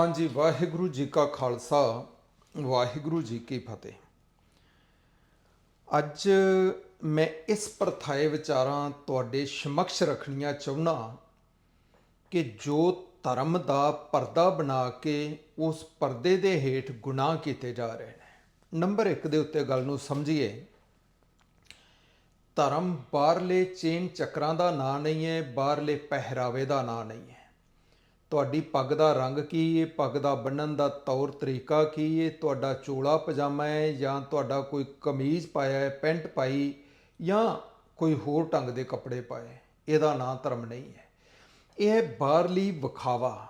ਹਾਂਜੀ, ਵਾਹਿਗੁਰੂ ਜੀ ਕਾ ਖਾਲਸਾ, ਵਾਹਿਗੁਰੂ ਜੀ ਕੀ ਫਤਿਹ। ਅੱਜ ਮੈਂ ਇਸ ਪ੍ਰਥਾਏ ਵਿਚਾਰਾਂ ਤੁਹਾਡੇ ਸਮਕਸ਼ ਰੱਖਣੀਆਂ ਚਾਹੁੰਦਾ ਕਿ ਜੋ ਧਰਮ ਦਾ ਪਰਦਾ ਬਣਾ ਕੇ ਉਸ ਪਰਦੇ ਦੇ ਹੇਠ ਗੁਨਾਹ ਕੀਤੇ ਜਾ ਰਹੇ ਨੇ। ਨੰਬਰ 1 ਦੇ ਉੱਤੇ ਗੱਲ ਨੂੰ ਸਮਝੀਏ। ਧਰਮ ਬਾਹਰਲੇ ਚੇਨ ਚੱਕਰਾਂ ਦਾ ਨਾਂ ਨਹੀਂ ਹੈ, ਬਾਹਰਲੇ ਪਹਿਰਾਵੇ ਦਾ ਨਾਂ ਨਹੀਂ ਹੈ। ਤੁਹਾਡੀ ਪੱਗ ਦਾ ਰੰਗ ਕੀ ਹੈ ਪੱਗ ਦਾ ਬੰਨਣ ਦਾ ਤੌਰ ਤਰੀਕਾ ਕੀ ਹੈ ਤੁਹਾਡਾ ਚੋਲਾ ਪਜਾਮਾ ਹੈ ਜਾਂ ਤੁਹਾਡਾ ਕੋਈ ਕਮੀਜ਼ ਪਾਇਆ ਹੈ ਪੈਂਟ ਪਾਈ ਜਾਂ ਕੋਈ ਹੋਰ ਢੰਗ ਦੇ ਕੱਪੜੇ ਪਾਏ? ਇਹਦਾ ਨਾਂ ਧਰਮ ਨਹੀਂ ਹੈ। ਇਹ ਬਾਹਰਲੀ ਵਿਖਾਵਾ।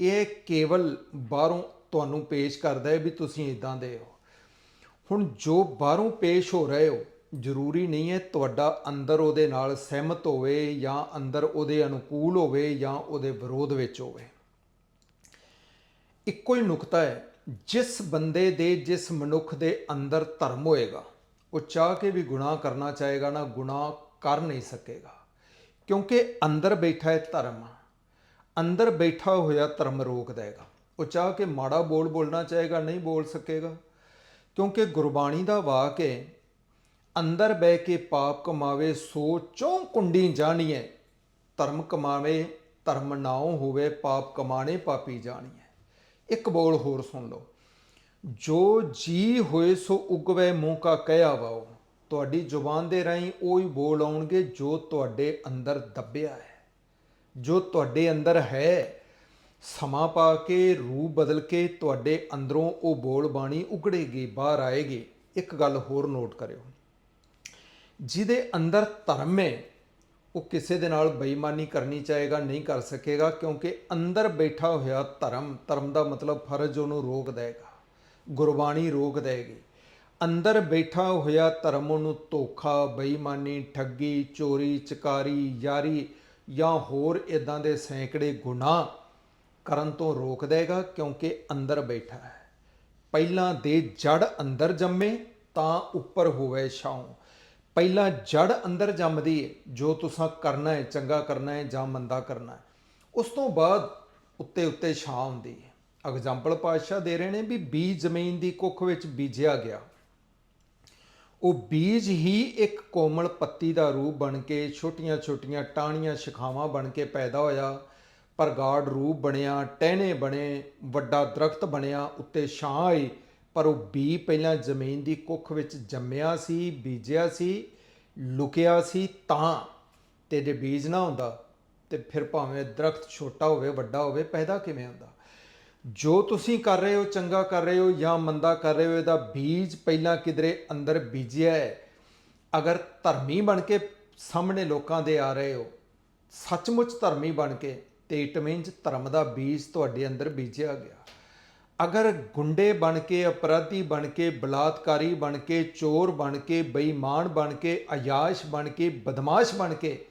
ਇਹ ਕੇਵਲ ਬਾਹਰੋਂ ਤੁਹਾਨੂੰ ਪੇਸ਼ ਕਰਦਾ ਹੈ ਵੀ ਤੁਸੀਂ ਇਦਾਂ ਦੇ ਹੋ। ਹੁਣ ਜੋ ਬਾਹਰੋਂ ਪੇਸ਼ ਹੋ ਰਹੇ ਹੋ ਜ਼ਰੂਰੀ ਨਹੀਂ ਹੈ ਤੁਹਾਡਾ ਅੰਦਰ ਉਹਦੇ ਨਾਲ ਸਹਿਮਤ ਹੋਵੇ ਜਾਂ ਅੰਦਰ ਉਹਦੇ ਅਨੁਕੂਲ ਹੋਵੇ ਜਾਂ ਉਹਦੇ ਵਿਰੋਧ ਵਿੱਚ ਹੋਵੇ। ਇੱਕੋ ਹੀ ਨੁਕਤਾ ਹੈ, ਜਿਸ ਬੰਦੇ ਦੇ, ਜਿਸ ਮਨੁੱਖ ਦੇ ਅੰਦਰ ਧਰਮ ਹੋਏਗਾ, ਉਹ ਚਾਹ ਕੇ ਵੀ ਗੁਨਾਹ ਕਰਨਾ ਚਾਹੇਗਾ ਨਾ ਗੁਨਾਹ ਕਰ ਨਹੀਂ ਸਕੇਗਾ। ਕਿਉਂਕਿ ਅੰਦਰ ਬੈਠਾ ਹੈ ਧਰਮ ਅੰਦਰ ਬੈਠਾ ਹੋਇਆ ਧਰਮ ਰੋਕ ਦੇਗਾ। ਉਹ ਚਾਹ ਕੇ ਮਾੜਾ ਬੋਲ ਬੋਲਣਾ ਚਾਹੇਗਾ, ਨਹੀਂ ਬੋਲ ਸਕੇਗਾ। ਕਿਉਂਕਿ ਗੁਰਬਾਣੀ ਦਾ ਵਾਕ ਹੈ ਅੰਦਰ ਬਹਿ ਕੇ ਪਾਪ ਕਮਾਵੇ, ਸੋ ਚੋਂ ਕੁੰਡੀ ਜਾਣੀਏ ਧਰਮ ਕਮਾਵੇ, ਧਰਮ ਨਾਉ ਹੋਵੇ, ਪਾਪ ਕਮਾਣੇ ਪਾਪੀ ਜਾਣੀਏ ਇੱਕ ਬੋਲ ਹੋਰ ਸੁਣ ਲਓ। ਜੋ ਜੀ ਹੋਏ ਸੋ ਉਗਵੇ, ਮੂੰਹ ਕਾ ਕਹਿਆ ਵਾਓ ਤੁਹਾਡੀ ਜ਼ੁਬਾਨ ਦੇ ਰਾਹੀਂ ਉਹ ਹੀ ਬੋਲ ਆਉਣਗੇ, ਜੋ ਤੁਹਾਡੇ ਅੰਦਰ ਦੱਬਿਆ ਹੈ। ਜੋ ਤੁਹਾਡੇ ਅੰਦਰ ਹੈ, ਸਮਾਂ ਪਾ ਕੇ ਰੂਪ ਬਦਲ ਕੇ, ਤੁਹਾਡੇ ਅੰਦਰੋਂ ਉਹ ਬੋਲ ਬਾਣੀ ਉਗੜੇਗੀ, ਬਾਹਰ ਆਏਗੀ। ਇੱਕ ਗੱਲ ਹੋਰ ਨੋਟ ਕਰਿਓ। ਜਿਹਦੇ ਅੰਦਰ ਧਰਮ ਹੈ, ਉਹ ਕਿਸੇ ਦੇ ਨਾਲ ਬੇਈਮਾਨੀ ਕਰਨੀ ਚਾਹੇਗਾ, ਨਹੀਂ ਕਰ ਸਕੇਗਾ, ਕਿਉਂਕਿ ਅੰਦਰ ਬੈਠਾ ਹੋਇਆ ਧਰਮ ਧਰਮ ਦਾ ਮਤਲਬ ਫਰਜ਼ ਉਹਨੂੰ ਰੋਕ ਦੇਗਾ ਗੁਰਬਾਣੀ ਰੋਕ ਦੇਗੀ ਅੰਦਰ ਬੈਠਾ ਹੋਇਆ ਧਰਮ ਉਹਨੂੰ ਧੋਖਾ, ਬੇਈਮਾਨੀ, ਠੱਗੀ, ਚੋਰੀ, ਚਕਾਰੀ, ਯਾਰੀ ਜਾਂ ਹੋਰ ਇਦਾਂ ਦੇ ਸੈਂਕੜੇ ਗੁਨਾਹ ਕਰਨ ਤੋਂ ਰੋਕ ਦੇਗਾ ਕਿਉਂਕਿ ਅੰਦਰ ਬੈਠਾ ਹੈ। ਪਹਿਲਾਂ ਦੇ ਜੜ ਅੰਦਰ ਜੰਮੇ, ਤਾਂ ਉੱਪਰ ਹੋਵੇ ਛਾਉ। ਪਹਿਲਾਂ ਜੜ ਅੰਦਰ ਜੰਮਦੀ ਹੈ ਜੋ ਤੁਸੀਂ ਕਰਨਾ ਹੈ ਚੰਗਾ ਕਰਨਾ ਹੈ ਜਾਂ ਮੰਦਾ ਕਰਨਾ ਹੈ ਉਸ ਤੋਂ ਬਾਅਦ ਉੱਤੇ ਉੱਤੇ ਛਾਂ ਹੁੰਦੀ ਹੈ ਐਗਜ਼ਾਮਪਲ ਪਾਤਸ਼ਾਹ ਦੇ ਰਹੇ ਨੇ ਵੀ ਬੀਜ ਜ਼ਮੀਨ ਦੀ ਕੁੱਖ ਵਿੱਚ ਬੀਜਿਆ ਗਿਆ। ਉਹ ਬੀਜ ਹੀ ਇੱਕ ਕੋਮਲ ਪੱਤੀ ਦਾ ਰੂਪ ਬਣ ਕੇ ਛੋਟੀਆਂ-ਛੋਟੀਆਂ ਟਾਹਣੀਆਂ ਸ਼ਿਖਾਵਾਂ ਬਣ ਕੇ ਪੈਦਾ ਹੋਇਆ। ਪ੍ਰਗਾੜ ਰੂਪ ਬਣਿਆ, ਟਹਿਣੇ ਬਣੇ, ਵੱਡਾ ਦਰਖਤ ਬਣਿਆ, ਉੱਤੇ ਛਾਂ ਆਈ। ਪਰ ਉਹ ਬੀ ਪਹਿਲਾਂ ਜ਼ਮੀਨ ਦੀ ਕੁੱਖ ਵਿੱਚ ਜੰਮਿਆ ਸੀ, ਬੀਜਿਆ ਸੀ, ਲੁਕਿਆ ਸੀ ਤਾਂ ਤੇ ਜੇ ਬੀਜ ਨਾ ਹੁੰਦਾ ਤੇ ਫਿਰ ਭਾਵੇਂ ਦਰਖਤ ਛੋਟਾ ਹੋਵੇ, ਵੱਡਾ ਹੋਵੇ, ਪੈਦਾ ਕਿਵੇਂ ਹੁੰਦਾ? ਜੋ ਤੁਸੀਂ ਕਰ ਰਹੇ ਹੋ, ਚੰਗਾ ਕਰ ਰਹੇ ਹੋ ਜਾਂ ਮੰਦਾ ਕਰ ਰਹੇ ਹੋ, ਇਹਦਾ ਬੀਜ ਪਹਿਲਾਂ ਕਿਧਰੇ ਅੰਦਰ ਬੀਜਿਆ ਹੈ? ਅਗਰ ਧਰਮੀ ਬਣ ਕੇ ਸਾਹਮਣੇ ਲੋਕਾਂ ਦੇ ਆ ਰਹੇ ਹੋ, ਸੱਚਮੁੱਚ ਧਰਮੀ ਬਣ ਕੇ ਤੇ ਇਟ ਮੀਨਸ ਧਰਮ ਦਾ ਬੀਜ ਤੁਹਾਡੇ ਅੰਦਰ ਬੀਜਿਆ ਗਿਆ। ਅਗਰ ਗੁੰਡੇ ਬਣ ਕੇ, ਅਪਰਾਧੀ ਬਣ ਕੇ, ਬਲਾਤਕਾਰੀ ਬਣ ਕੇ, ਚੋਰ ਬਣ ਕੇ, ਬੇਈਮਾਨ ਬਣ ਕੇ, ਅਯਾਸ਼ ਬਣ ਕੇ, ਬਦਮਾਸ਼ ਬਣ ਕੇ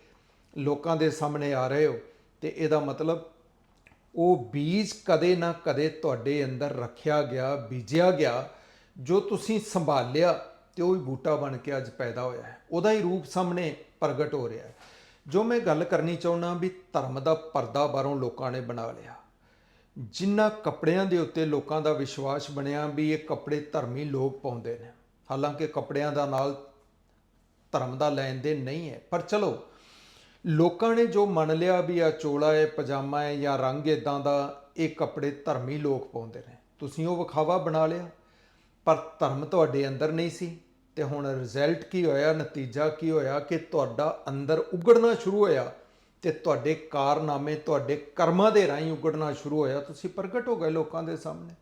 ਲੋਕਾਂ ਦੇ ਸਾਹਮਣੇ ਆ ਰਹੇ ਹੋ, ਤੇ ਇਹਦਾ ਮਤਲਬ ਉਹ ਬੀਜ ਕਦੇ ਨਾ ਕਦੇ ਤੁਹਾਡੇ ਅੰਦਰ ਰੱਖਿਆ ਗਿਆ, ਬੀਜਿਆ ਗਿਆ, ਜੋ ਤੁਸੀਂ ਸੰਭਾਲਿਆ ਤੇ ਉਹ ਹੀ ਬੂਟਾ ਬਣ ਕੇ ਅੱਜ ਪੈਦਾ ਹੋਇਆ ਹੈ। ਉਹਦਾ ਹੀ ਰੂਪ ਸਾਹਮਣੇ ਪ੍ਰਗਟ ਹੋ ਰਿਹਾ ਹੈ। ਜੋ ਮੈਂ ਗੱਲ ਕਰਨੀ ਚਾਹੁੰਦਾ ਵੀ ਧਰਮ ਦਾ ਪਰਦਾ ਬਾਹਰੋਂ ਲੋਕਾਂ ਨੇ ਬਣਾ ਲਿਆ। ਜਿਨ੍ਹਾਂ ਕੱਪੜਿਆਂ ਦੇ ਉੱਤੇ ਲੋਕਾਂ ਦਾ ਵਿਸ਼ਵਾਸ ਬਣਿਆ ਵੀ ਇਹ ਕੱਪੜੇ ਧਰਮੀ ਲੋਕ ਪਾਉਂਦੇ ਨੇ। ਹਾਲਾਂਕਿ ਕੱਪੜਿਆਂ ਦਾ ਨਾਲ ਧਰਮ ਦਾ ਲੈਣ ਦੇਣ ਨਹੀਂ ਹੈ। ਪਰ ਚਲੋ, ਲੋਕਾਂ ਨੇ ਜੋ ਮੰਨ ਲਿਆ ਵੀ ਆ ਚੋਲਾ ਹੈ, ਪਜਾਮਾ ਹੈ ਜਾਂ ਰੰਗ ਇਦਾਂ ਦਾ, ਇਹ ਕੱਪੜੇ ਧਰਮੀ ਲੋਕ ਪਾਉਂਦੇ ਨੇ। ਤੁਸੀਂ ਉਹ ਵਿਖਾਵਾ ਬਣਾ ਲਿਆ। ਪਰ ਧਰਮ ਤੁਹਾਡੇ ਅੰਦਰ ਨਹੀਂ ਸੀ ਤੇ ਹੁਣ ਰਿਜ਼ਲਟ ਕੀ ਹੋਇਆ? ਨਤੀਜਾ ਕੀ ਹੋਇਆ ਕਿ ਤੁਹਾਡਾ ਅੰਦਰ ਉਗੜਨਾ ਸ਼ੁਰੂ ਹੋਇਆ? ਤੇ ਤੁਹਾਡੇ ਕਾਰਨਾਮੇ, ਤੁਹਾਡੇ ਕਰਮਾਂ ਦੇ ਰਾਹੀਂ ਉਗੜਨਾ ਸ਼ੁਰੂ ਹੋਇਆ। ਤੁਸੀਂ ਪ੍ਰਗਟ ਹੋ ਗਏ ਲੋਕਾਂ ਦੇ ਸਾਹਮਣੇ।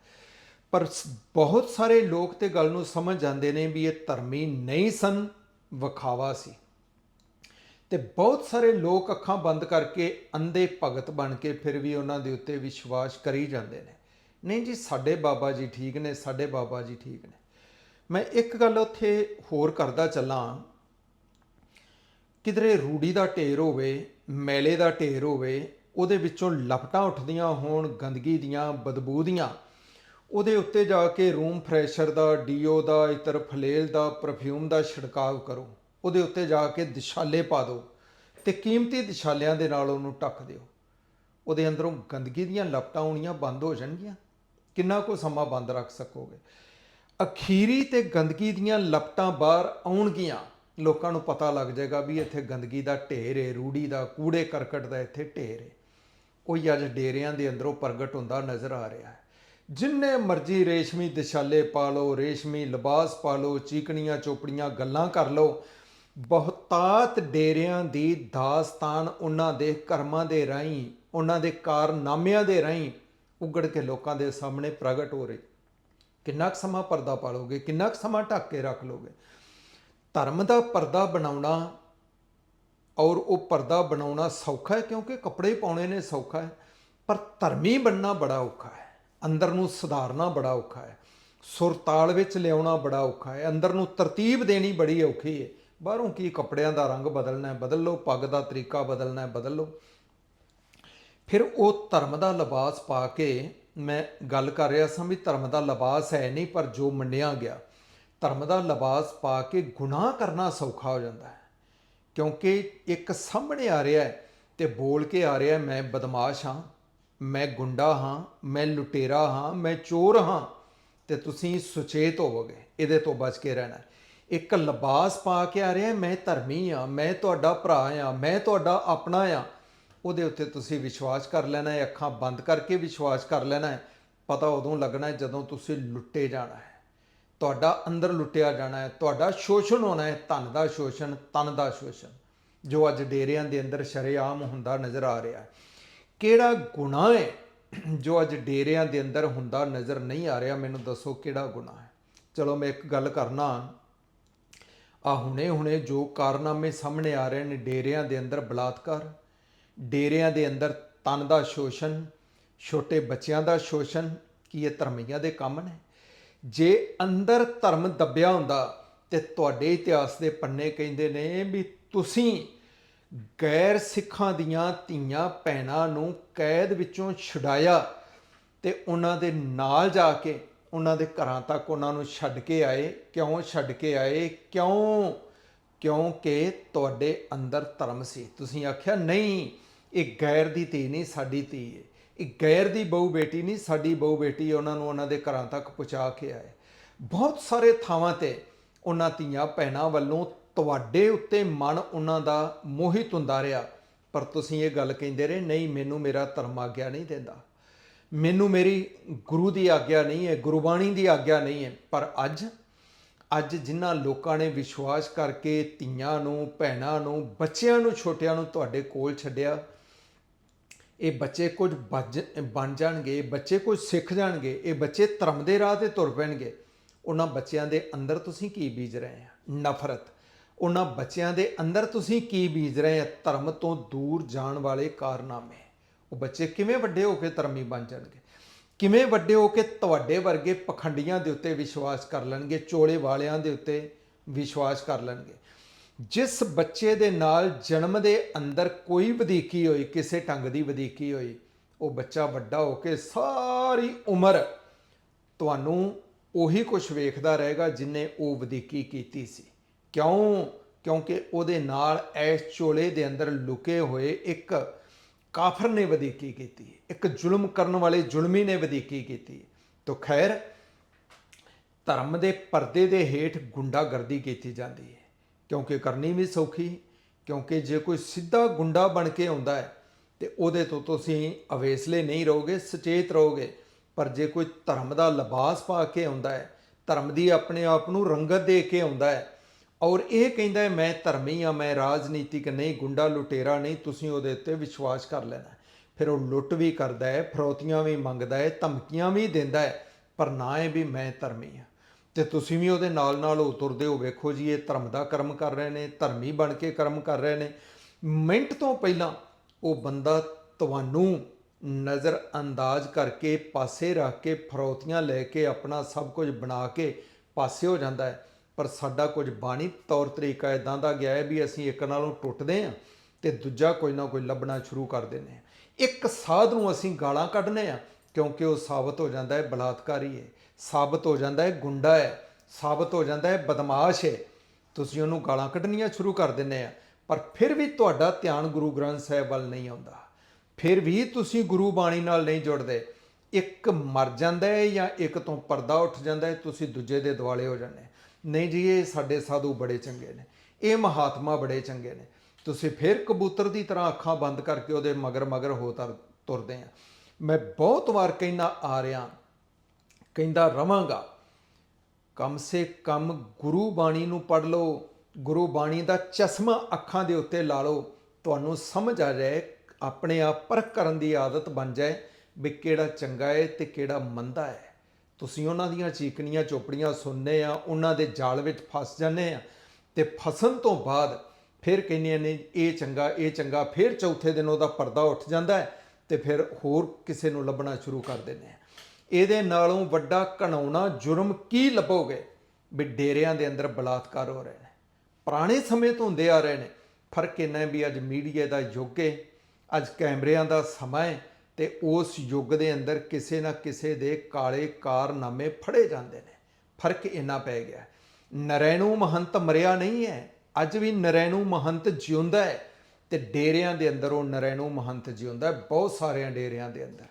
ਪਰ ਸ- ਬਹੁਤ ਸਾਰੇ ਲੋਕ ਤੇ ਗੱਲ ਨੂੰ ਸਮਝ ਜਾਂਦੇ ਨੇ ਵੀ ਇਹ ਧਰਮੀ ਨਹੀਂ ਸਨ, ਵਿਖਾਵਾ ਸੀ। ਤੇ ਬਹੁਤ ਸਾਰੇ ਲੋਕ ਅੱਖਾਂ ਬੰਦ ਕਰਕੇ ਅੰਧੇ ਭਗਤ ਬਣ ਕੇ ਫਿਰ ਵੀ ਉਹਨਾਂ ਦੇ ਉੱਤੇ ਵਿਸ਼ਵਾਸ ਕਰੀ ਜਾਂਦੇ ਨੇ। ਨਹੀਂ ਜੀ, ਸਾਡੇ ਬਾਬਾ ਜੀ ਠੀਕ ਨੇ, ਸਾਡੇ ਬਾਬਾ ਜੀ ਠੀਕ ਨੇ। ਮੈਂ ਇੱਕ ਗੱਲ ਉੱਥੇ ਹੋਰ ਕਰਦਾ ਚੱਲਾਂ। ਕਿਧਰੇ ਰੂੜੀ ਦਾ ਢੇਰ ਹੋਵੇ ਮੈਲੇ ਦਾ ਢੇਰ ਹੋਵੇ, ਉਹਦੇ ਵਿੱਚੋਂ ਲਪਟਾਂ ਉੱਠਦੀਆਂ ਹੋਣ, ਗੰਦਗੀ ਦੀਆਂ, ਬਦਬੂ ਦੀਆਂ। ਉਹਦੇ ਉੱਤੇ ਜਾ ਕੇ ਰੂਮ ਫਰੈਸ਼ਰ ਦਾ, ਡੀਓ ਦਾ, ਇਤਰ ਫਲੇਲ ਦਾ ਪਰਫਿਊਮ ਦਾ ਛਿੜਕਾਵ ਕਰੋ। ਉਹਦੇ ਉੱਤੇ ਜਾ ਕੇ ਦਿਸ਼ਾਲੇ ਪਾ ਦਿਓ ਤੇ ਕੀਮਤੀ ਦਿਸ਼ਾਲਿਆਂ ਦੇ ਨਾਲ ਉਹਨੂੰ ਢੱਕ ਦਿਓ। ਉਹਦੇ ਅੰਦਰੋਂ ਗੰਦਗੀ ਦੀਆਂ ਲਪਟਾਂ ਆਉਣੀਆਂ ਬੰਦ ਹੋ ਜਾਣਗੀਆਂ। ਕਿੰਨਾ ਕੁ ਸਮਾਂ ਬੰਦ ਰੱਖ ਸਕੋਗੇ? ਅਖੀਰੀ ਤੇ ਗੰਦਗੀ ਦੀਆਂ ਲਪਟਾਂ ਬਾਹਰ ਆਉਣਗੀਆਂ। ਲੋਕਾਂ ਨੂੰ ਪਤਾ ਲੱਗ ਜਾਏਗਾ ਵੀ ਇੱਥੇ ਗੰਦਗੀ ਦਾ ਢੇਰ ਹੈ ਰੂੜੀ ਦਾ, ਕੂੜੇ ਕਰਕਟ ਦਾ ਇੱਥੇ ਢੇਰ ਏ। ਕੋਈ ਅੱਜ ਡੇਰਿਆਂ ਦੇ ਅੰਦਰੋਂ ਪ੍ਰਗਟ ਹੁੰਦਾ ਨਜ਼ਰ ਆ ਰਿਹਾ ਹੈ। ਜਿੰਨੇ ਮਰਜ਼ੀ ਰੇਸ਼ਮੀ ਦਿਸ਼ਾਲੇ ਪਾ ਲਓ, ਰੇਸ਼ਮੀ ਲਿਬਾਸ ਪਾ ਲਓ, ਚੀਕਣੀਆਂ, ਚੋਪੜੀਆਂ ਗੱਲਾਂ ਕਰ ਲਓ, ਬਹੁਤਾਤ ਡੇਰਿਆਂ ਦੀ ਦਾਸਤਾਨ ਉਹਨਾਂ ਦੇ ਕਰਮਾਂ ਦੇ ਰਾਹੀਂ, ਉਹਨਾਂ ਦੇ ਕਾਰਨਾਮਿਆਂ ਦੇ ਰਾਹੀਂ ਉਗੜ ਕੇ ਲੋਕਾਂ ਦੇ ਸਾਹਮਣੇ ਪ੍ਰਗਟ ਹੋ ਰਹੀ। ਕਿੰਨਾ ਕੁ ਸਮਾਂ ਪਰਦਾ ਪਾਲੋਗੇ, ਕਿੰਨਾ ਕੁ ਸਮਾਂ ਢੱਕ ਕੇ ਰੱਖ ਲੋਗੇ? ਧਰਮ ਦਾ ਪਰਦਾ ਬਣਾਉਣਾ ਔਰ ਉਹ ਪਰਦਾ ਬਣਾਉਣਾ ਸੌਖਾ ਹੈ ਕਿਉਂਕਿ ਕੱਪੜੇ ਪਾਉਣੇ ਨੇ ਸੌਖਾ ਹੈ, ਪਰ ਧਰਮੀ ਬਣਨਾ ਬੜਾ ਔਖਾ ਹੈ। ਅੰਦਰ ਨੂੰ ਸੁਧਾਰਨਾ ਬੜਾ ਔਖਾ ਹੈ ਸੁਰਤਾਲ ਵਿੱਚ ਲਿਆਉਣਾ ਬੜਾ ਔਖਾ ਹੈ, ਅੰਦਰ ਨੂੰ ਤਰਤੀਬ ਦੇਣੀ ਬੜੀ ਔਖੀ ਹੈ। ਬਾਹਰੋਂ ਕੀ ਕੱਪੜਿਆਂ ਦਾ ਰੰਗ ਬਦਲਣਾ ਹੈ, ਬਦਲ ਲਓ, ਪੱਗ ਦਾ ਤਰੀਕਾ ਬਦਲਣਾ ਹੈ, ਬਦਲ ਲਓ। ਫਿਰ ਉਹ ਧਰਮ ਦਾ ਲਿਬਾਸ ਪਾ ਕੇ ਮੈਂ ਗੱਲ ਕਰ ਰਿਹਾ ਸਾਂ ਵੀ ਧਰਮ ਦਾ ਲਿਬਾਸ ਹੈ ਨਹੀਂ, ਪਰ ਜੋ ਮੰਨਿਆ ਗਿਆ ਧਰਮ ਦਾ ਲਿਬਾਸ ਪਾ ਕੇ ਗੁਨਾਹ ਕਰਨਾ ਸੌਖਾ ਹੋ ਜਾਂਦਾ ਹੈ। ਕਿਉਂਕਿ ਇੱਕ ਸਾਹਮਣੇ ਆ ਰਿਹਾ ਹੈ ਤੇ ਬੋਲ ਕੇ ਆ ਰਿਹਾ ਮੈਂ ਬਦਮਾਸ਼ ਹਾਂ, ਮੈਂ ਗੁੰਡਾ ਹਾਂ, ਮੈਂ ਲੁਟੇਰਾ ਹਾਂ, ਮੈਂ ਚੋਰ ਹਾਂ ਤੇ ਤੁਸੀਂ ਸੁਚੇਤ ਹੋਵੋਗੇ, ਇਹਦੇ ਤੋਂ ਬਚ ਕੇ ਰਹਿਣਾ ਇੱਕ ਲਿਬਾਸ ਪਾ ਕੇ ਆ ਰਿਹਾ ਮੈਂ ਧਰਮੀ ਹਾਂ, ਮੈਂ ਤੁਹਾਡਾ ਭਰਾ ਹਾਂ, ਮੈਂ ਤੁਹਾਡਾ ਆਪਣਾ ਹਾਂ, ਉਹਦੇ ਉੱਤੇ ਤੁਸੀਂ ਵਿਸ਼ਵਾਸ ਕਰ ਲੈਣਾ ਹੈ, ਅੱਖਾਂ ਬੰਦ ਕਰਕੇ ਵਿਸ਼ਵਾਸ ਕਰ ਲੈਣਾ ਹੈ। ਪਤਾ ਉਦੋਂ ਲੱਗਣਾ ਜਦੋਂ ਤੁਸੀਂ ਲੁੱਟੇ ਜਾਣਾ ਹੈ। ਤੁਹਾਡਾ ਅੰਦਰ ਲੁੱਟਿਆ ਜਾਣਾ ਹੈ, ਤੁਹਾਡਾ ਸ਼ੋਸ਼ਣ ਹੋਣਾ ਹੈ, ਧਨ ਦਾ ਸ਼ੋਸ਼ਣ, ਤਨ ਦਾ ਸ਼ੋਸ਼ਣ, ਜੋ ਅੱਜ ਡੇਰਿਆਂ ਦੇ ਅੰਦਰ ਸ਼ਰੇਆਮ ਹੁੰਦਾ ਨਜ਼ਰ ਆ ਰਿਹਾ ਹੈ। ਕਿਹੜਾ ਗੁਨਾਹ ਹੈ ਜੋ ਅੱਜ ਡੇਰਿਆਂ ਦੇ ਅੰਦਰ ਹੁੰਦਾ ਨਜ਼ਰ ਨਹੀਂ ਆ ਰਿਹਾ? ਮੈਨੂੰ ਦੱਸੋ ਕਿਹੜਾ ਗੁਨਾਹ ਹੈ? ਚਲੋ ਮੈਂ ਇੱਕ ਗੱਲ ਕਰਨਾ। ਆ ਹੁਣੇ ਹੁਣੇ ਜੋ ਕਾਰਨਾਮੇ ਸਾਹਮਣੇ ਆ ਰਹੇ ਨੇ, ਡੇਰਿਆਂ ਦੇ ਅੰਦਰ ਬਲਾਤਕਾਰ, ਡੇਰਿਆਂ ਦੇ ਅੰਦਰ ਤਨ ਦਾ ਸ਼ੋਸ਼ਣ, ਛੋਟੇ ਬੱਚਿਆਂ ਦਾ ਸ਼ੋਸ਼ਣ, ਕੀ ਇਹ ਧਰਮਈਆਂ ਦੇ ਕੰਮ ਨੇ? ਜੇ ਅੰਦਰ ਧਰਮ ਦੱਬਿਆ ਹੁੰਦਾ ਤੇ ਤੁਹਾਡੇ ਇਤਿਹਾਸ ਦੇ ਪੰਨੇ ਕਹਿੰਦੇ ਨੇ ਵੀ ਤੁਸੀਂ ਗੈਰ ਸਿੱਖਾਂ ਦੀਆਂ ਧੀਆਂ ਭੈਣਾਂ ਨੂੰ ਕੈਦ ਵਿੱਚੋਂ ਛੁਡਾਇਆ ਤੇ ਉਹਨਾਂ ਦੇ ਨਾਲ ਜਾ ਕੇ ਉਹਨਾਂ ਦੇ ਘਰਾਂ ਤੱਕ ਉਹਨਾਂ ਨੂੰ ਛੱਡ ਕੇ ਆਏ। ਕਿਉਂ ਛੱਡ ਕੇ ਆਏ? ਕਿਉਂ? ਕਿਉਂਕਿ ਤੁਹਾਡੇ ਅੰਦਰ ਧਰਮ ਸੀ। ਤੁਸੀਂ ਆਖਿਆ, ਨਹੀਂ, ਇਹ ਗੈਰ ਦੀ ਧੀ ਨਹੀਂ, ਸਾਡੀ ਧੀ ਹੈ ਇਹ ਗੈਰ ਦੀ ਬਹੂ ਬੇਟੀ ਨਹੀਂ, ਸਾਡੀ ਬਹੂ ਬੇਟੀ ਉਹਨਾਂ ਨੂੰ ਉਹਨਾਂ ਦੇ ਘਰਾਂ ਤੱਕ ਪਹੁੰਚਾ ਕੇ ਆਏ। ਬਹੁਤ ਸਾਰੇ ਥਾਵਾਂ ਤੇ ਉਹਨਾਂ ਧੀਆਂ ਭੈਣਾਂ ਵੱਲੋਂ ਤੁਹਾਡੇ ਉੱਤੇ ਮਨ ਉਹਨਾਂ ਦਾ ਮੋਹਿਤ ਹੁੰਦਾ ਰਿਹਾ। ਪਰ ਤੁਸੀਂ ਇਹ ਗੱਲ ਕਹਿੰਦੇ ਰਹੇ, ਨਹੀਂ, ਮੈਨੂੰ ਮੇਰਾ ਧਰਮ ਆਗਿਆ ਨਹੀਂ ਦਿੰਦਾ। ਮੈਨੂੰ ਮੇਰੀ ਗੁਰੂ ਦੀ ਆਗਿਆ ਨਹੀਂ ਹੈ, ਗੁਰਬਾਣੀ ਦੀ ਆਗਿਆ ਨਹੀਂ ਹੈ। ਪਰ ਅੱਜ ਅੱਜ ਜਿਨ੍ਹਾਂ ਲੋਕਾਂ ਨੇ ਵਿਸ਼ਵਾਸ ਕਰਕੇ ਧੀਆਂ ਨੂੰ, ਭੈਣਾਂ ਨੂੰ, ਬੱਚਿਆਂ ਨੂੰ, ਛੋਟਿਆਂ ਨੂੰ ਤੁਹਾਡੇ ਕੋਲ ਛੱਡਿਆ ਇਹ ਬੱਚੇ ਕੁਝ ਬੱਜ- ਬਣ ਜਾਣਗੇ ਬੱਚੇ ਕੁਝ ਸਿੱਖ ਜਾਣਗੇ, ਇਹ ਬੱਚੇ ਧਰਮ ਦੇ ਰਾਹ ਤੇ ਤੁਰ ਪੈਣਗੇ। ਉਹਨਾਂ ਬੱਚਿਆਂ ਦੇ ਅੰਦਰ ਤੁਸੀਂ ਕੀ ਬੀਜ ਰਹੇ ਆ? ਨਫ਼ਰਤ। ਉਹਨਾਂ ਬੱਚਿਆਂ ਦੇ ਅੰਦਰ ਤੁਸੀਂ ਕੀ ਬੀਜ ਰਹੇ ਆ? ਧਰਮ ਤੋਂ ਦੂਰ ਜਾਣ ਵਾਲੇ ਕਾਰਨਾਮੇ। ਉਹ ਬੱਚੇ ਕਿਵੇਂ ਵੱਡੇ ਹੋ ਕੇ ਧਰਮੀ ਬਣ ਜਾਣਗੇ? ਕਿਵੇਂ ਵੱਡੇ ਹੋ ਕੇ ਤੁਹਾਡੇ ਵਰਗੇ ਪਖੰਡੀਆਂ ਦੇ ਉੱਤੇ ਵਿਸ਼ਵਾਸ ਕਰ ਲੈਣਗੇ? ਚੋਲੇ ਵਾਲਿਆਂ ਦੇ ਉੱਤੇ ਵਿਸ਼ਵਾਸ ਕਰ ਲੈਣਗੇ? ਜਿਸ ਬੱਚੇ ਦੇ ਨਾਲ ਜਨਮ ਦੇ ਅੰਦਰ ਕੋਈ ਵਧੀਕੀ ਹੋਈ, ਕਿਸੇ ਢੰਗ ਦੀ ਵਧੀਕੀ ਹੋਈ, ਉਹ ਬੱਚਾ ਵੱਡਾ ਹੋ ਕੇ ਸਾਰੀ ਉਮਰ ਤੁਹਾਨੂੰ ਉਹੀ ਕੁਝ ਵੇਖਦਾ ਰਹੇਗਾ ਜਿਨੇ ਉਹ ਵਧੀਕੀ ਕੀਤੀ ਸੀ। ਕਿਉਂ? ਕਿਉਂਕਿ ਉਹਦੇ ਨਾਲ ਐਸ ਚੋਲੇ ਦੇ ਅੰਦਰ ਲੁਕੇ ਹੋਏ ਇੱਕ ਕਾਫਰ ਨੇ ਵਧੀਕੀ ਕੀਤੀ, ਇੱਕ ਜ਼ੁਲਮ ਕਰਨ ਵਾਲੇ ਜ਼ੁਲਮੀ ਨੇ ਵਧੀਕੀ ਕੀਤੀ। ਤੋ ਖੈਰ, ਧਰਮ ਦੇ ਪਰਦੇ ਦੇ ਹੇਠ ਗੁੰਡਾਗਰਦੀ ਕੀਤੀ ਜਾਂਦੀ ਹੈ। ਕਿਉਂਕਿ ਕਰਨੀ ਵੀ ਸੌਖੀ, ਕਿਉਂਕਿ ਜੇ ਕੋਈ ਸਿੱਧਾ ਗੁੰਡਾ ਬਣ ਕੇ ਆਉਂਦਾ ਹੈ, ਤੇ ਉਹਦੇ ਤੋਂ ਤੁਸੀਂ ਅਵੇਸਲੇ ਨਹੀਂ ਰਹੋਗੇ, ਸੁਚੇਤ ਰਹੋਗੇ। ਪਰ ਜੇ ਕੋਈ ਧਰਮ ਦਾ ਲਿਬਾਸ ਪਾ ਕੇ ਆਉਂਦਾ ਹੈ, ਧਰਮ ਦੀ ਆਪਣੇ ਆਪ ਨੂੰ ਰੰਗਤ ਦੇ ਕੇ ਆਉਂਦਾ ਹੈ, ਔਰ ਇਹ ਕਹਿੰਦਾ ਹੈ, ਮੈਂ ਧਰਮੀ ਆ ਮੈਂ ਰਾਜਨੀਤਿਕ ਨਹੀਂ, ਗੁੰਡਾ ਲੁਟੇਰਾ ਨਹੀਂ, ਤੁਸੀਂ ਉਹਦੇ ਉੱਤੇ ਵਿਸ਼ਵਾਸ ਕਰ ਲੈਣਾ ਫਿਰ ਉਹ ਲੁੱਟ ਵੀ ਕਰਦਾ ਹੈ, ਫਰੋਤੀਆਂ ਵੀ ਮੰਗਦਾ ਹੈ, ਧਮਕੀਆਂ ਵੀ ਦਿੰਦਾ ਹੈ, ਪਰ ਨਾ ਹੈ ਵੀ ਮੈਂ ਧਰਮੀ ਆ ਤੇ ਤੁਸੀਂ ਵੀ ਉਹਦੇ ਨਾਲ ਨਾਲ ਉਹ ਤੁਰਦੇ ਹੋ, ਵੇਖੋ ਜੀ, ਇਹ ਧਰਮ ਦਾ ਕਰਮ ਕਰ ਰਹੇ ਨੇ, ਧਰਮੀ ਬਣ ਕੇ ਕਰਮ ਕਰ ਰਹੇ ਨੇ। ਮਿੰਟ ਤੋਂ ਪਹਿਲਾਂ ਉਹ ਬੰਦਾ ਤੁਹਾਨੂੰ ਨਜ਼ਰ ਅੰਦਾਜ਼ ਕਰਕੇ ਪਾਸੇ ਰੱਖ ਕੇ ਫਰੋਤੀਆਂ ਲੈ ਕੇ ਆਪਣਾ ਸਭ ਕੁਝ ਬਣਾ ਕੇ ਪਾਸੇ ਹੋ ਜਾਂਦਾ ਹੈ। ਪਰ ਸਾਡਾ ਕੁਝ ਬਾਣੀ ਤੌਰ ਤਰੀਕਾ ਇਦਾਂ ਦਾ ਗਿਆ ਹੈ ਵੀ ਅਸੀਂ ਇੱਕ ਨਾਲੋਂ ਟੁੱਟਦੇ ਹਾਂ ਤੇ ਦੂਜਾ ਕੋਈ ਨਾ ਕੋਈ ਲੱਭਣਾ ਸ਼ੁਰੂ ਕਰ ਦਿੰਦੇ ਹਾਂ। ਇੱਕ ਸਾਧ ਨੂੰ ਅਸੀਂ ਗਾਲਾਂ ਕੱਢਨੇ ਆ ਕਿਉਂਕਿ ਉਹ ਸਾਬਤ ਹੋ ਜਾਂਦਾ ਹੈ, ਬਲਾਤਕਾਰੀ ਹੈ। ਸਾਬਤ ਹੋ ਜਾਂਦਾ ਹੈ, ਗੁੰਡਾ ਹੈ। ਸਾਬਤ ਹੋ ਜਾਂਦਾ ਹੈ, ਬਦਮਾਸ਼ ਹੈ। ਤੁਸੀਂ ਉਹਨੂੰ ਗਾਲਾਂ ਕੱਢਣੀਆਂ ਸ਼ੁਰੂ ਕਰ ਦਿੰਦੇ ਆ। ਪਰ ਫਿਰ ਵੀ ਤੁਹਾਡਾ ਧਿਆਨ ਗੁਰੂ ਗ੍ਰੰਥ ਸਾਹਿਬ ਵੱਲ ਨਹੀਂ ਆਉਂਦਾ। ਫਿਰ ਵੀ ਤੁਸੀਂ ਗੁਰੂ ਬਾਣੀ ਨਾਲ ਨਹੀਂ ਜੁੜਦੇ। ਇੱਕ ਮਰ ਜਾਂਦਾ ਹੈ ਜਾਂ ਇੱਕ ਤੋਂ ਪਰਦਾ ਉੱਠ ਜਾਂਦਾ ਹੈ, ਤੁਸੀਂ ਦੂਜੇ ਦੇ ਦੁਆਲੇ ਹੋ ਜਾਂਦੇ ਨਹੀਂ ਜੀ, ਇਹ ਸਾਡੇ ਸਾਧੂ ਬੜੇ ਚੰਗੇ ਨੇ। ਇਹ ਮਹਾਤਮਾ ਬੜੇ ਚੰਗੇ ਨੇ। ਤੁਸੀਂ ਫਿਰ ਕਬੂਤਰ ਦੀ ਤਰ੍ਹਾਂ ਅੱਖਾਂ ਬੰਦ ਕਰਕੇ ਉਹਦੇ ਮਗਰ ਮਗਰ ਹੋ ਤਰ, ਤੁਰਦੇ ਆ। ਮੈਂ ਬਹੁਤ ਵਾਰ ਕਹਿੰਦਾ ਆ ਰਿਹਾ, ਕਹਿੰਦਾ ਰਵਾਂਗਾ। ਕਮ ਸੇ ਕਮ ਗੁਰੂ ਬਾਣੀ ਨੂੰ ਪੜ ਲਓ, ਗੁਰੂ ਬਾਣੀ ਦਾ ਚਸ਼ਮਾ ਅੱਖਾਂ ਦੇ ਉੱਤੇ ਲਾ ਲਓ। ਤੁਹਾਨੂੰ ਸਮਝ ਆ ਜਾਏ, ਆਪਣੇ ਆਪ ਪਰਖ ਕਰਨ ਦੀ ਆਦਤ ਬਣ ਜਾਏ ਵੀ ਕਿਹੜਾ ਚੰਗਾ ਹੈ ਤੇ ਕਿਹੜਾ ਮੰਦਾ ਹੈ ਤੁਸੀਂ ਉਹਨਾਂ ਦੀਆਂ ਚੀਕਣੀਆਂ, ਚੋਪੜੀਆਂ ਸੁਣਨੇ ਆ, ਉਹਨਾਂ ਦੇ ਜਾਲ ਵਿੱਚ ਫਸ ਜਾਂਦੇ ਆ ਤੇ ਫਸਣ ਤੋਂ ਬਾਅਦ ਫਿਰ ਕਹਿੰਦੇ ਨੇ, ਇਹ ਚੰਗਾ ਇਹ ਚੰਗਾ, ਫਿਰ ਚੌਥੇ ਦਿਨ ਉਹਦਾ ਪਰਦਾ ਉੱਠ ਜਾਂਦਾ ਹੈ ਤੇ ਫਿਰ ਹੋਰ ਕਿਸੇ ਨੂੰ ਲੱਭਣਾ ਸ਼ੁਰੂ ਕਰ ਦਿੰਦੇ ਆ। ਇਹਦੇ ਨਾਲੋਂ ਵੱਡਾ ਘਣਾਉਣਾ ਜੁਰਮ ਕੀ ਲੱਭੋਗੇ? ਵੀ ਡੇਰਿਆਂ ਦੇ ਅੰਦਰ ਬਲਾਤਕਾਰ ਹੋ ਰਹੇ ਨੇ। ਪੁਰਾਣੇ ਸਮੇਂ ਤੋਂ ਹੁੰਦੇ ਆ ਰਹੇ ਨੇ। ਫ਼ਰਕ ਇਹਨਾਂ ਵੀ ਅੱਜ ਮੀਡੀਆ ਦਾ ਯੁੱਗ ਹੈ ਅੱਜ ਕੈਮਰਿਆਂ ਦਾ ਸਮਾਂ ਹੈ ਤੇ ਉਸ ਯੁੱਗ ਦੇ ਅੰਦਰ ਕਿਸੇ ਨਾ ਕਿਸੇ ਦੇ ਕਾਲੇ ਕਾਰਨਾਮੇ ਫੜੇ ਜਾਂਦੇ ਨੇ। ਫ਼ਰਕ ਇੰਨਾ ਪੈ ਗਿਆ। ਨਰੈਣੂ ਮਹੰਤ ਮਰਿਆ ਨਹੀਂ ਹੈ। ਅੱਜ ਵੀ ਨਰੈਣੂ ਮਹੰਤ ਜਿਉਂਦਾ ਹੈ। ਤੇ ਡੇਰਿਆਂ ਦੇ ਅੰਦਰ ਉਹ ਨਰੈਣੂ ਮਹੰਤ ਜੀ ਹੁੰਦਾ ਬਹੁਤ ਸਾਰਿਆਂ ਡੇਰਿਆਂ ਦੇ ਅੰਦਰ।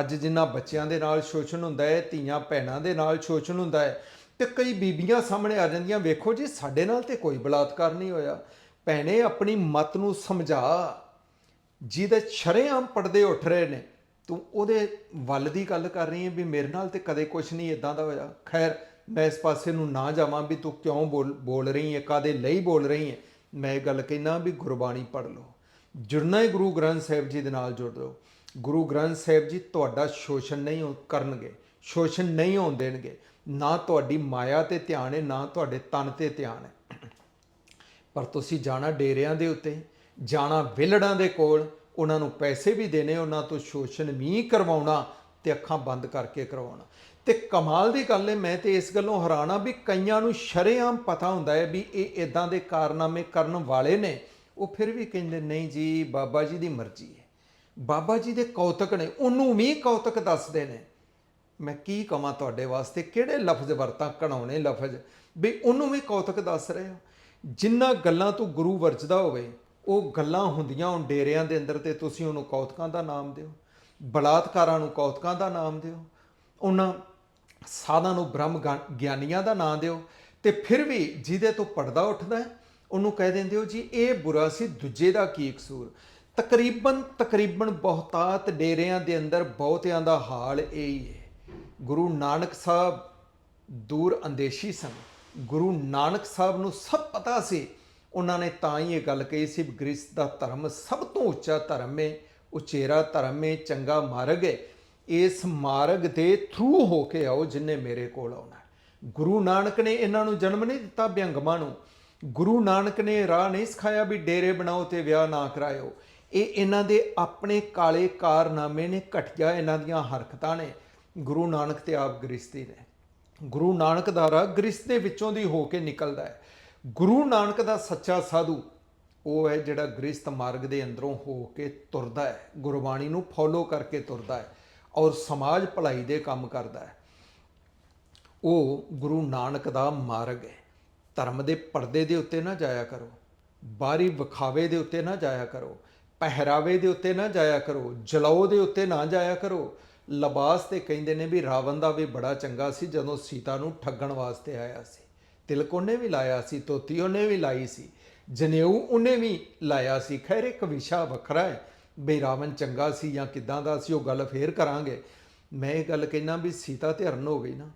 ਅੱਜ ਜਿੰਨਾ ਬੱਚਿਆਂ ਦੇ ਨਾਲ ਸ਼ੋਸ਼ਣ ਹੁੰਦਾ ਹੈ, ਧੀਆਂ ਭੈਣਾਂ ਦੇ ਨਾਲ ਸ਼ੋਸ਼ਣ ਹੁੰਦਾ ਹੈ, ਤੇ ਕਈ ਬੀਬੀਆਂ ਸਾਹਮਣੇ ਆ ਜਾਂਦੀਆਂ, ਵੇਖੋ ਜੀ, ਸਾਡੇ ਨਾਲ ਤੇ ਕੋਈ ਬਲਾਤਕਾਰ ਨਹੀਂ ਹੋਇਆ। ਭੈਣੇ, ਆਪਣੀ ਮਤ ਨੂੰ ਸਮਝਾ। ਜਿਹਦੇ ਸ਼ਰੇਆਮ ਪਰਦੇ ਉੱਠ ਰਹੇ ਨੇ, ਤੂੰ ਉਹਦੇ ਵੱਲ ਦੀ ਗੱਲ ਕਰ ਰਹੀ ਹੈ ਵੀ ਮੇਰੇ ਨਾਲ ਤੇ ਕਦੇ ਕੁਝ ਨਹੀਂ ਇਦਾਂ ਦਾ ਹੋਇਆ। ਖੈਰ, ਮੈਂ ਇਸ ਪਾਸੇ ਨੂੰ ਨਾ ਜਾਵਾਂ ਵੀ ਤੂੰ ਕਿਉਂ ਬੋਲ ਬੋਲ ਰਹੀ ਹੈ ਕਾਦੇ ਲਈ ਬੋਲ ਰਹੀ ਹੈ। ਮੈਂ ਇਹ ਗੱਲ ਕਹਿਣਾ ਵੀ ਗੁਰਬਾਣੀ ਪੜ੍ਹ ਲਓ। ਜੁੜਨਾ ਹੈ ਗੁਰੂ ਗ੍ਰੰਥ ਸਾਹਿਬ ਜੀ ਦੇ ਨਾਲ ਜੁੜ ਲਓ ਗੁਰੂ ਗ੍ਰੰਥ ਸਾਹਿਬ ਜੀ ਤੁਹਾਡਾ ਸ਼ੋਸ਼ਣ ਨਹੀਂ ਹੋ- ਕਰਨਗੇ, ਸ਼ੋਸ਼ਣ ਨਹੀਂ ਹੋਣ ਦੇਣਗੇ। ਨਾ ਤੁਹਾਡੀ ਮਾਇਆ ਤੇ ਧਿਆਨ ਹੈ, ਨਾ ਤੁਹਾਡੇ ਤਨ ਤੇ ਧਿਆਨ ਹੈ। ਪਰ ਤੁਸੀਂ ਜਾਣਾ ਡੇਰਿਆਂ ਦੇ ਉੱਤੇ, ਜਾਣਾ ਵਿਲੜਾਂ ਦੇ ਕੋਲ, ਉਹਨਾਂ ਨੂੰ ਪੈਸੇ ਵੀ ਦੇਣੇ, ਉਹਨਾਂ ਤੋਂ ਸ਼ੋਸ਼ਣ ਵੀ ਕਰਵਾਉਣਾ ਤੇ ਅੱਖਾਂ ਬੰਦ ਕਰਕੇ ਕਰਵਾਉਣਾ ਤੇ ਕਮਾਲ ਦੀ ਗੱਲ ਹੈ ਮੈਂ ਤੇ ਇਸ ਗੱਲੋਂ ਹੈਰਾਨ ਆ ਵੀ ਕਈਆਂ ਨੂੰ ਸ਼ਰੇਆਮ ਪਤਾ ਹੁੰਦਾ ਹੈ ਵੀ ਇਹ ਇਦਾਂ ਦੇ ਕਾਰਨਾਮੇ ਕਰਨ ਵਾਲੇ ਨੇ। ਉਹ ਫਿਰ ਵੀ ਕਹਿੰਦੇ, ਨਹੀਂ ਜੀ, ਬਾਬਾ ਜੀ ਦੀ ਮਰਜ਼ੀ ਹੈ। ਬਾਬਾ ਜੀ ਦੇ ਕੌਤਕ ਨੇ, ਉਹਨੂੰ ਵੀ ਕੌਤਕ ਦੱਸਦੇ ਨੇ। ਮੈਂ ਕੀ ਕਹਾਂ ਤੁਹਾਡੇ ਵਾਸਤੇ? ਕਿਹੜੇ ਲਫ਼ਜ਼ ਵਰਤਾਂ ਕਢਾਉਣੇ ਲਫ਼ਜ਼? ਵੀ ਉਹਨੂੰ ਵੀ ਕੌਤਕ ਦੱਸ ਰਹੇ ਹੋ। ਜਿੰਨਾ ਗੱਲਾਂ ਤੋਂ ਗੁਰੂ ਵਰਜਦਾ ਹੋਵੇ, ਉਹ ਗੱਲਾਂ ਹੁੰਦੀਆਂ ਉਹ ਡੇਰਿਆਂ ਦੇ ਅੰਦਰ ਤੇ ਤੁਸੀਂ ਉਹਨੂੰ ਕੌਤਕਾਂ ਦਾ ਨਾਮ ਦਿਓ। ਬਲਾਤਕਾਰਾਂ ਨੂੰ ਕੌਤਕਾਂ ਦਾ ਨਾਮ ਦਿਓ। ਉਹਨਾਂ ਸਾਧਾਂ ਨੂੰ ਬ੍ਰਹਮ ਗਾ- ਗਿਆਨੀਆਂ ਦਾ ਨਾਂ ਦਿਓ ਤੇ ਫਿਰ ਵੀ ਜਿਹਦੇ ਤੋਂ ਪਰਦਾ ਉੱਠਦਾ ਹੈ, ਉਹਨੂੰ ਕਹਿ ਦਿੰਦੇ ਹੋ ਜੀ, ਇਹ ਬੁਰਾ ਸੀ, ਦੂਜੇ ਦਾ ਕੀ ਕਸੂਰ? ਤਕਰੀਬਨ ਤਕਰੀਬਨ ਬਹੁਤਾਤ ਡੇਰਿਆਂ ਦੇ ਅੰਦਰ ਬਹੁਤਿਆਂ ਦਾ ਹਾਲ ਇਹ ਹੀ। ਹੈ ਗੁਰੂ ਨਾਨਕ ਸਾਹਿਬ ਦੂਰ ਅੰਦੇਸ਼ੀ ਸਨ। ਗੁਰੂ ਨਾਨਕ ਸਾਹਿਬ ਨੂੰ ਸਭ ਪਤਾ ਸੀ। ਉਹਨਾਂ ਨੇ ਤਾਂ ਹੀ ਇਹ ਗੱਲ ਕਹੀ ਸੀ ਵੀ ਦਾ ਧਰਮ ਸਭ ਤੋਂ ਉੱਚਾ ਧਰਮ ਹੈ, ਉਚੇਰਾ ਧਰਮ ਹੈ, ਚੰਗਾ ਮਾਰਗ ਹੈ। ਇਸ ਮਾਰਗ ਦੇ ਥਰੂ ਹੋ ਕੇ ਆਓ ਜਿੰਨੇ ਮੇਰੇ ਕੋਲ ਆਉਣਾ ਗੁਰੂ ਨਾਨਕ ਨੇ ਇਹਨਾਂ ਨੂੰ ਜਨਮ ਨਹੀਂ ਦਿੱਤਾ ਬਿਅੰਗਮਾਂ ਨੂੰ। ਗੁਰੂ ਨਾਨਕ ਨੇ ਰਾਹ ਨਹੀਂ ਸਿਖਾਇਆ ਵੀ ਡੇਰੇ ਬਣਾਓ ਤੇ ਵਿਆਹ ਨਾ ਕਰਾਇਓ। ਇਹ ਇਹਨਾਂ ਦੇ ਆਪਣੇ ਕਾਲੇ ਕਾਰਨਾਮੇ ਨੇ ਘਟਿਆ ਇਹਨਾਂ ਦੀਆਂ ਹਰਕਤਾਂ ਨੇ। ਗੁਰੂ ਨਾਨਕ ਤੇ ਆਪ ਗ੍ਰਸਤੀ ਨੇ। ਗੁਰੂ ਨਾਨਕ ਦਾ ਰਾਹ ਗ੍ਰਸਤ ਦੇ ਵਿੱਚੋਂ ਦੀ ਹੋ ਕੇ ਨਿਕਲਦਾ ਹੈ। ਗੁਰੂ ਨਾਨਕ ਦਾ ਸੱਚਾ ਸਾਧੂ, ਉਹ ਹੈ ਜਿਹੜਾ ਗ੍ਰਸਤ ਮਾਰਗ ਦੇ ਅੰਦਰੋਂ ਹੋ ਕੇ ਤੁਰਦਾ ਹੈ। ਗੁਰਬਾਣੀ ਨੂੰ ਫੋਲੋ ਕਰਕੇ ਤੁਰਦਾ ਹੈ। ਔਰ ਸਮਾਜ ਭਲਾਈ ਦੇ ਕੰਮ ਕਰਦਾ ਹੈ। ਉਹ ਗੁਰੂ ਨਾਨਕ ਦਾ ਮਾਰਗ ਹੈ। ਧਰਮ ਦੇ ਪਰਦੇ ਦੇ ਉੱਤੇ ਨਾ ਜਾਇਆ ਕਰੋ। ਬਾਹਰੀ ਵਿਖਾਵੇ ਦੇ ਉੱਤੇ ਨਾ ਜਾਇਆ ਕਰੋ। ਪਹਿਰਾਵੇ ਦੇ ਉੱਤੇ ਨਾ ਜਾਇਆ ਕਰੋ। ਜਲਾਓ ਦੇ ਉੱਤੇ ਨਾ ਜਾਇਆ ਕਰੋ। ਲਿਬਾਸ ਤੇ ਕਹਿੰਦੇ ਨੇ ਵੀ ਰਾਵਣ ਦਾ ਵੀ ਬੜਾ ਚੰਗਾ ਸੀ ਜਦੋਂ ਸੀਤਾ ਨੂੰ ਠੱਗਣ ਵਾਸਤੇ ਆਇਆ ਸੀ। ਤਿਲਕ ਉਹਨੇ ਵੀ ਲਾਇਆ ਸੀ ਤੋਤੀ ਉਹਨੇ ਵੀ ਲਾਈ ਸੀ। ਜਨੇਊ ਉਹਨੇ ਵੀ ਲਾਇਆ ਸੀ। ਖੈਰ, ਇੱਕ ਵਿਸ਼ਾ ਵੱਖਰਾ ਹੈ। ਬਈ ਰਾਵਣ ਚੰਗਾ ਸੀ ਜਾਂ ਕਿੱਦਾਂ ਦਾ ਸੀ, ਉਹ ਗੱਲ ਫੇਰ ਕਰਾਂਗੇ। ਮੈਂ ਇਹ ਗੱਲ ਕਹਿਣਾ ਵੀ ਸੀਤਾ ਤੇ ਹਰਨ ਹੋ ਗਈ ਨਾ।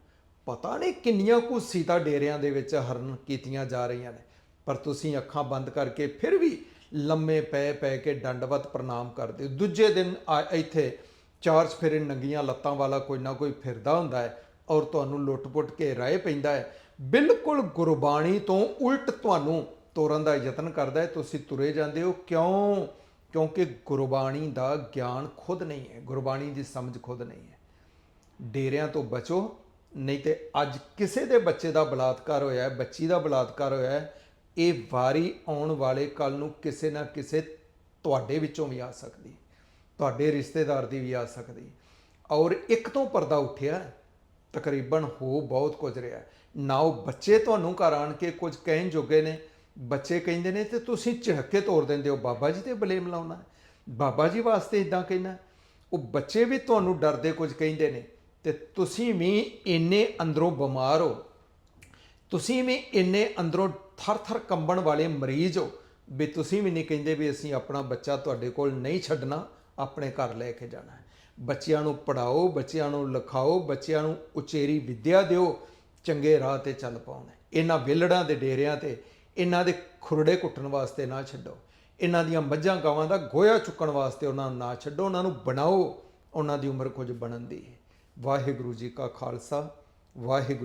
ਪਤਾ ਨਹੀਂ ਕਿੰਨੀਆਂ ਕੁ ਸੀਤਾ ਡੇਰਿਆਂ ਦੇ ਵਿੱਚ ਹਰਨ ਕੀਤੀਆਂ ਜਾ ਰਹੀਆਂ ਨੇ। ਪਰ ਤੁਸੀਂ ਅੱਖਾਂ ਬੰਦ ਕਰਕੇ ਫਿਰ ਵੀ ਲੰਮੇ ਪੈ ਪੈ ਕੇ ਦੰਡਵਤ ਪ੍ਰਣਾਮ ਕਰਦੇ ਹੋ। ਦੂਜੇ ਦਿਨ ਆ- ਇੱਥੇ ਚਾਰ ਸਫੇਰੇ ਨੰਗੀਆਂ ਲੱਤਾਂ ਵਾਲਾ ਕੋਈ ਨਾ ਕੋਈ ਫਿਰਦਾ ਹੁੰਦਾ ਹੈ ਔਰ ਤੁਹਾਨੂੰ ਲੁੱਟ-ਪੁੱਟ ਕੇ ਰਾਏ ਪੈਂਦਾ ਹੈ। ਬਿਲਕੁਲ ਗੁਰਬਾਣੀ ਤੋਂ ਉਲਟ ਤੁਹਾਨੂੰ ਤੋਰਨ ਦਾ ਯਤਨ ਕਰਦਾ ਹੈ। ਤੁਸੀਂ ਤੁਰੇ ਜਾਂਦੇ ਹੋ। ਕਿਉਂ? ਕਿਉਂਕਿ ਗੁਰਬਾਣੀ ਦਾ ਗਿਆਨ ਖੁਦ ਨਹੀਂ ਹੈ। ਗੁਰਬਾਣੀ ਦੀ ਸਮਝ ਖੁਦ ਨਹੀਂ ਹੈ। ਡੇਰਿਆਂ ਤੋਂ ਬਚੋ, ਨਹੀਂ ਤੇ ਅੱਜ ਕਿਸੇ ਦੇ ਬੱਚੇ ਦਾ ਬਲਾਤਕਾਰ ਹੋਇਆ ਹੈ, ਬੱਚੀ ਦਾ ਬਲਾਤਕਾਰ ਹੋਇਆ ਹੈ, ਇਹ ਵਾਰੀ ਆਉਣ ਵਾਲੇ ਕੱਲ ਨੂੰ ਕਿਸੇ ਨਾ ਕਿਸੇ ਤੁਹਾਡੇ ਵਿੱਚੋਂ ਵੀ ਆ ਸਕਦੀ ਤੁਹਾਡੇ ਰਿਸ਼ਤੇਦਾਰ ਦੀ ਵੀ ਆ ਸਕਦੀ ਔਰ ਇੱਕ ਤੋਂ ਪਰਦਾ ਉੱਠਿਆ, ਤਕਰੀਬਨ ਹੋ ਬਹੁਤ ਕੁਝ ਰਿਹਾ ਨਾ ਉਹ ਬੱਚੇ ਤੁਹਾਨੂੰ ਘਰ ਆਣ ਕੇ ਕੁਝ ਕਹਿਣ ਜੋਗੇ ਨੇ ਬੱਚੇ ਕਹਿੰਦੇ ਨੇ ਤੇ ਤੁਸੀਂ ਝਿੜਕ ਕੇ ਤੋੜ ਦਿੰਦੇ ਹੋ। ਬਾਬਾ ਜੀ ਤੇ ਬਲੇਮ ਲਾਉਣਾ। ਬਾਬਾ ਜੀ ਵਾਸਤੇ ਇਦਾਂ ਕਹਿਣਾ। ਉਹ ਬੱਚੇ ਵੀ ਤੁਹਾਨੂੰ ਡਰਦੇ ਕੁਝ ਕਹਿੰਦੇ ਨੇ। ਤੇ ਤੁਸੀਂ ਵੀ ਇੰਨੇ ਅੰਦਰੋਂ ਬਿਮਾਰ ਹੋ। ਤੁਸੀਂ ਵੀ ਇੰਨੇ ਅੰਦਰੋਂ ਥਰ-ਥਰ ਕੰਬਣ ਵਾਲੇ ਮਰੀਜ਼ ਹੋ ਵੀ ਤੁਸੀਂ ਵੀ ਨਹੀਂ ਕਹਿੰਦੇ ਵੀ ਅਸੀਂ ਆਪਣਾ ਬੱਚਾ ਤੁਹਾਡੇ ਕੋਲ ਨਹੀਂ ਛੱਡਣਾ, ਆਪਣੇ ਘਰ ਲੈ ਕੇ ਜਾਣਾ। ਹੈ ਬੱਚਿਆਂ ਨੂੰ ਪੜਾਓ ਬੱਚਿਆਂ ਨੂੰ ਲਿਖਾਓ, ਬੱਚਿਆਂ ਨੂੰ ਉਚੇਰੀ ਵਿੱਦਿਆ ਦਿਓ, ਚੰਗੇ ਰਾਹ ਤੇ ਚੱਲ ਪਾਉਣਾ। ਇਹਨਾਂ ਵਿਲੜਾਂ ਦੇ ਡੇਰਿਆਂ ਤੇ ਇਹਨਾਂ ਦੇ ਖੁਰੜੇ ਕੁੱਟਣ ਵਾਸਤੇ ਨਾ ਛੱਡੋ। ਇਹਨਾਂ ਦੀਆਂ ਮੱਝਾਂ ਗਾਵਾਂ ਦਾ ਗੋਇਆ ਚੁੱਕਣ ਵਾਸਤੇ ਉਹਨਾਂ ਨੂੰ ਨਾ ਛੱਡੋ। ਉਹਨਾਂ ਨੂੰ ਬਣਾਓ। ਉਹਨਾਂ ਦੀ ਉਮਰ ਕੁਝ ਬਣਨ ਦੀ ਵਾਹਿਗੁਰੂ ਜੀ ਕਾ ਖਾਲਸਾ। ਵਾਹਿਗੁਰੂ